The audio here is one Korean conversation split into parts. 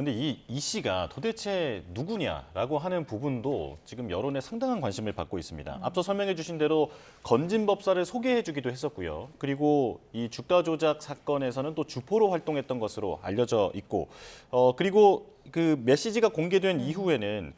근데 이, 이 씨가 도대체 누구냐라고 하는 부분도 지금 여론에 상당한 관심을 받고 있습니다. 앞서 설명해 주신 대로 건진 법사를 소개해 주기도 했었고요. 그리고 이 주가 조작 사건에서는 또 주포로 활동했던 것으로 알려져 있고 어 그리고 그 메시지가 공개된 이후에는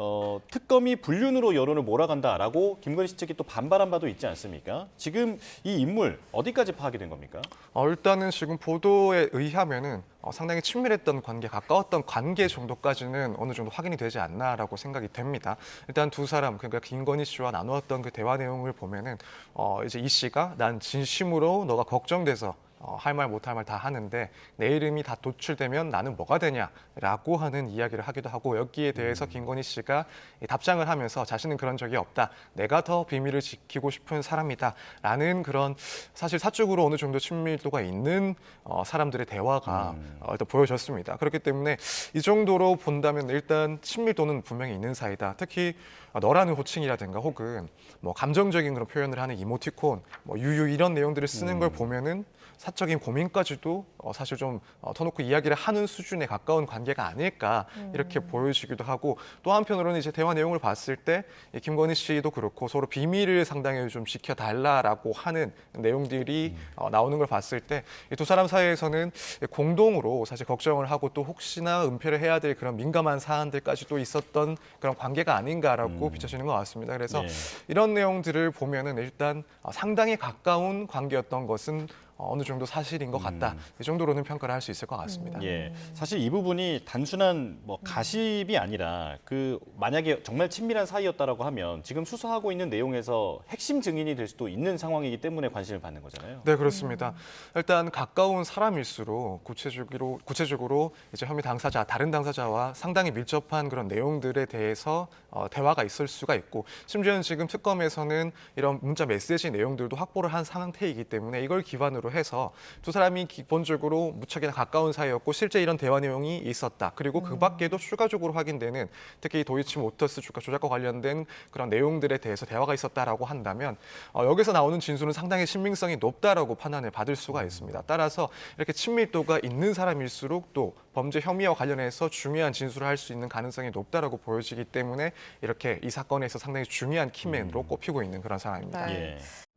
어, 특검이 불륜으로 여론을 몰아간다라고 김건희 씨 측이 또 반발한 바도 있지 않습니까? 지금 이 인물 어디까지 파악이 된 겁니까? 어, 일단은 지금 보도에 의하면은 어, 상당히 친밀했던 관계, 가까웠던 관계 정도까지는 어느 정도 확인이 되지 않나라고 생각이 됩니다. 일단 두 사람, 그러니까 김건희 씨와 나누었던 그 대화 내용을 보면은 어, 이제 이 씨가 난 진심으로 너가 걱정돼서 어, 할말 못할 말 다 하는데 내 이름이 다 도출되면 나는 뭐가 되냐라고 하는 이야기를 하기도 하고 여기에 대해서 김건희 씨가 이 답장을 하면서 자신은 그런 적이 없다. 내가 더 비밀을 지키고 싶은 사람이다라는 그런 사실 사적으로 어느 정도 친밀도가 있는 어, 사람들의 대화가 어, 일단 보여졌습니다. 그렇기 때문에 이 정도로 본다면 일단 친밀도는 분명히 있는 사이다. 특히 어, 너라는 호칭이라든가 혹은 뭐 감정적인 그런 표현을 하는 이모티콘, 뭐 유유 이런 내용들을 쓰는 걸 보면은 사적인 고민까지도 어, 사실 좀 어, 터놓고 이야기를 하는 수준에 가까운 관계가 아닐까 이렇게 보여지기도 하고 또 한편으로는 이제 대화 내용을 봤을 때 이 김건희 씨도 그렇고 서로 비밀을 상당히 좀 지켜달라라고 하는 내용들이 어, 나오는 걸 봤을 때 이 두 사람 사이에서는 공동으로 사실 걱정을 하고 또 혹시나 은폐를 해야 될 그런 민감한 사안들까지도 있었던 그런 관계가 아닌가라고 비춰지는 것 같습니다. 그래서 예. 이런 내용들을 보면은 일단 어, 상당히 가까운 관계였던 것은 어, 어느 정도 사실인 것 같다. 이 정도로는 평가를 할 수 있을 것 같습니다. 예, 사실 이 부분이 단순한 뭐 가십이 아니라 그 만약에 정말 친밀한 사이였다라고 하면 지금 수사하고 있는 내용에서 핵심 증인이 될 수도 있는 상황이기 때문에 관심을 받는 거잖아요. 네, 그렇습니다. 일단 가까운 사람일수록 구체적으로 구체적으로 이제 혐의 당사자, 다른 당사자와 상당히 밀접한 그런 내용들에 대해서 어, 대화가 있을 수가 있고 심지어는 지금 특검에서는 이런 문자 메시지 내용들도 확보를 한 상태이기 때문에 이걸 기반으로 해서 두 사람이 기본적으로 무척이나 가까운 사이였고 실제 이런 대화 내용이 있었다. 그리고 그 밖에도 추가적으로 확인되는 특히 도이치 모터스 주가 조작과 관련된 그런 내용들에 대해서 대화가 있었다라고 한다면 어, 여기서 나오는 진술은 상당히 신빙성이 높다라고 판단을 받을 수가 있습니다. 따라서 이렇게 친밀도가 있는 사람일수록 또 범죄 혐의와 관련해서 중요한 진술을 할 수 있는 가능성이 높다라고 보여지기 때문에 이렇게 이 사건에서 상당히 중요한 키맨으로 꼽히고 있는 그런 상황입니다. 네. 예.